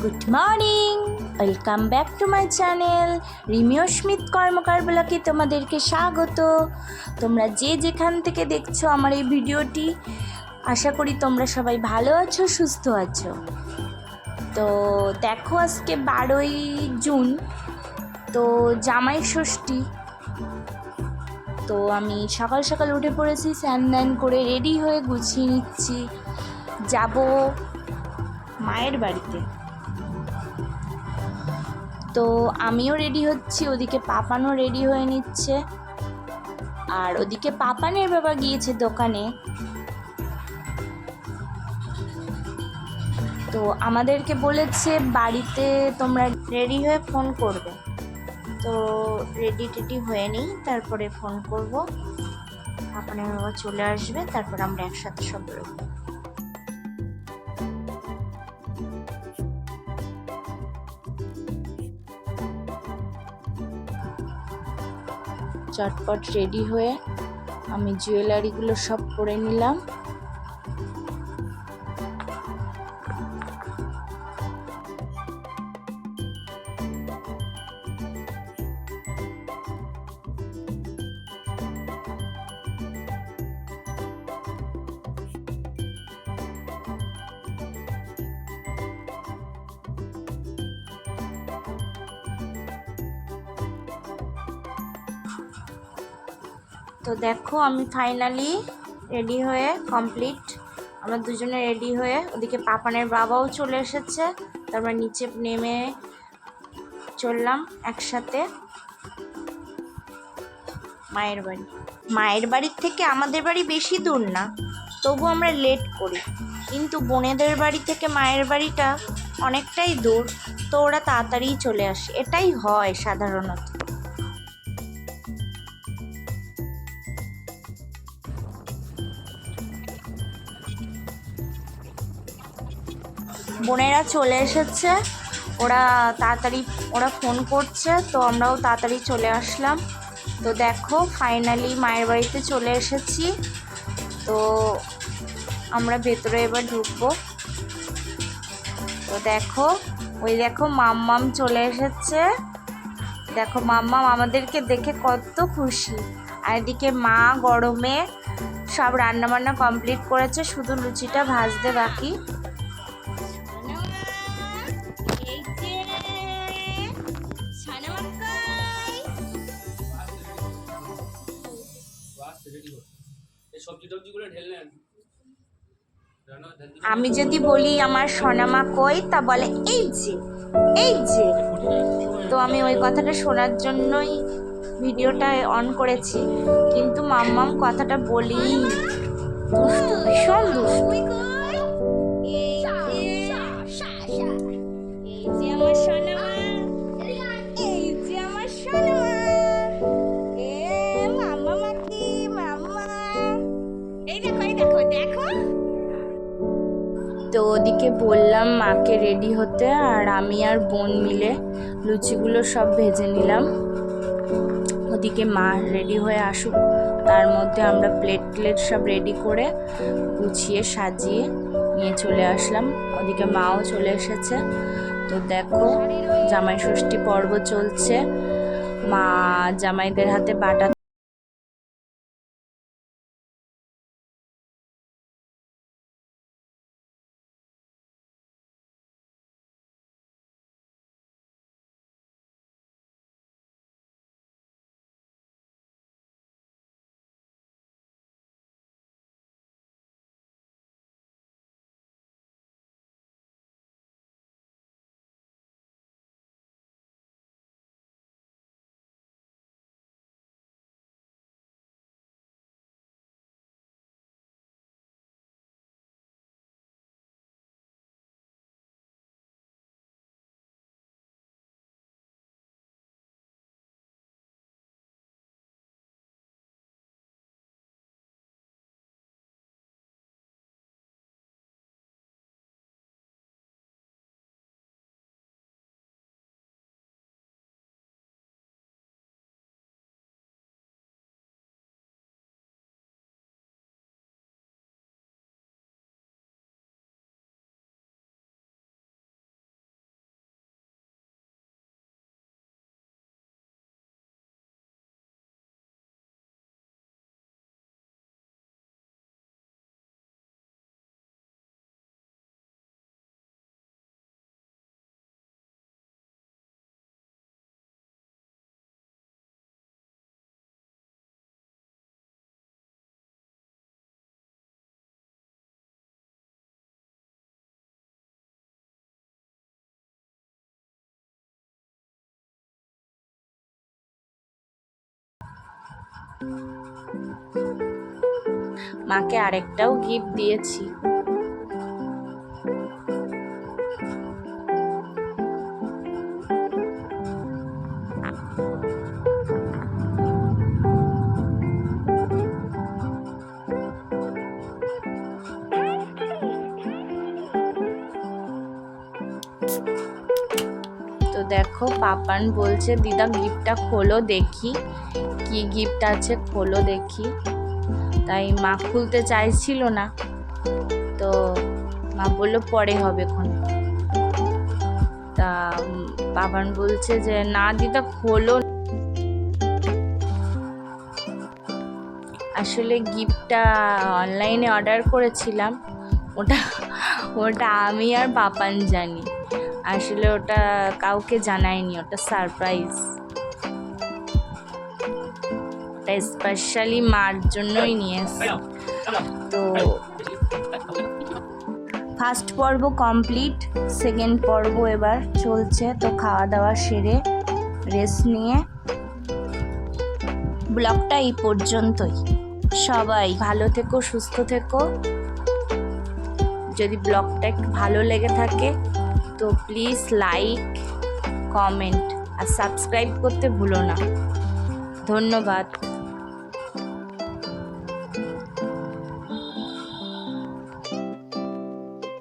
Good morning welcome back to my channel Rimio Smith Karmakar ব্লকে তোমাদেরকে স্বাগত। তোমরা যে যেখান থেকে দেখছ আমার এই ভিডিওটি, আশা করি তোমরা সবাই ভালো আছো, সুস্থ আছো। তো দেখো আজকে বারোই জুন, তো জামাই ষষ্ঠী। তো আমি সকাল সকাল উঠে পড়েছি স্নান ধ্যান করে রেডি হয়ে গুছিয়ে নিচ্ছি। যাব মায়ের বাড়িতে। তো আমিও রেডি হচ্ছি, ওদিকে পাপানও রেডি হয়ে নিচ্ছে। আর ওদিকে পাপানের বাবা গিয়েছে দোকানে। তো আমাদেরকে বলেছে, বাড়িতে তোমরা রেডি হয়ে ফোন করবে। তো রেডি টেডি হয়ে নিই, তারপরে ফোন করব। পাপানের বাবা চলে আসবে, তারপর আমরা একসাথে সব বেরোবো। চটপট রেডি হয়ে আমি জুয়েলারিগুলো সব পরে নিলাম। তো দেখো, আমি ফাইনালি রেডি হয়ে কমপ্লিট আমরা দুজনে রেডি হয়ে ওদিকে পাপানের বাবাও চলে এসেছে। তারপর নিচে নেমে চললাম একসাথে। মায়ের বাড়ি। মায়ের বাড়ির থেকে আমাদের বাড়ি বেশি দূর না, তবু আমরা লেট করি। কিন্তু বোনেদের বাড়ি থেকে মায়ের বাড়িটা অনেকটাই দূর, তো ওরা তাড়াতাড়িই চলে আসে। এটাই হয় সাধারণত। বোনেরা চলে এসেছে। ওরা তাড়াতাড়ি, ওরা ফোন করছে, তো আমরাও তাড়াতাড়ি চলে আসলাম। তো দেখো ফাইনালি মায়ের বাড়িতে চলে এসেছি। তো আমরা ভেতরে এবার ঢুকবো। তো দেখো, ওই দেখো মাম্মাম চলে এসেছে। দেখো মাম্মাম আমাদেরকে দেখে কত খুশি। আর এদিকে মা গরমে সব রান্নাবান্না কমপ্লিট করেছে, শুধু লুচিটা ভাজতে বাকি। আমি যদি বলি আমার সোনামা কই, তা বলে, এই যে এই যে। তো আমি ওই কথাটা শোনার জন্যই ভিডিওটা অন করেছি। কিন্তু মাম্মাম কথাটা বলি দুষ্টু, ভীষণ দুষ্টু। তো ওদিকে বললাম মাকে রেডি হতে আর আমি আর বোন মিলে লুচিগুলো সব ভেজে নিলাম। ওদিকে মা রেডি হয়ে আসুক, তার মধ্যে আমরা প্লেট প্লেট সব রেডি করে গুছিয়ে সাজিয়ে নিয়ে চলে আসলাম। ওদিকে মাও চলে এসেছে। তো দেখো, জামাই ষষ্ঠী পর্ব চলছে। মা জামাইদের হাতে বাটা মাকে আরেকটাও গিফট দিয়েছি। দেখো, পাপান বলছে, দিদা, গিফটটা খোলো দেখি। কি গিফট আছে খোলো দেখি। তাই মা খুলতে চাইছিল না। তো মা বলল পরে হবে খন তা পাপান বলছে যে, না দিদা, খোলো। আসলে গিফটটা অনলাইনে অর্ডার করেছিলাম। ওটা ওটা আমি আর পাপান জানি। আসলে ওটা কাউকে জানায়নি, ওটা সারপ্রাইজ ওটা স্পেশালি মার জন্যই নিয়ে তো ফার্স্ট পর্ব কমপ্লিট সেকেন্ড পর্ব এবার চলছে, তো খাওয়া দাওয়া সেরে রেস্ট নিয়ে। ব্লগটা এই পর্যন্তই। সবাই ভালো থেকো, সুস্থ থেকো। যদি ব্লগটা একটু ভালো লেগে থাকে তো প্লিজ লাইক কমেন্ট আর সাবস্ক্রাইব করতে ভুলো না। ধন্যবাদ।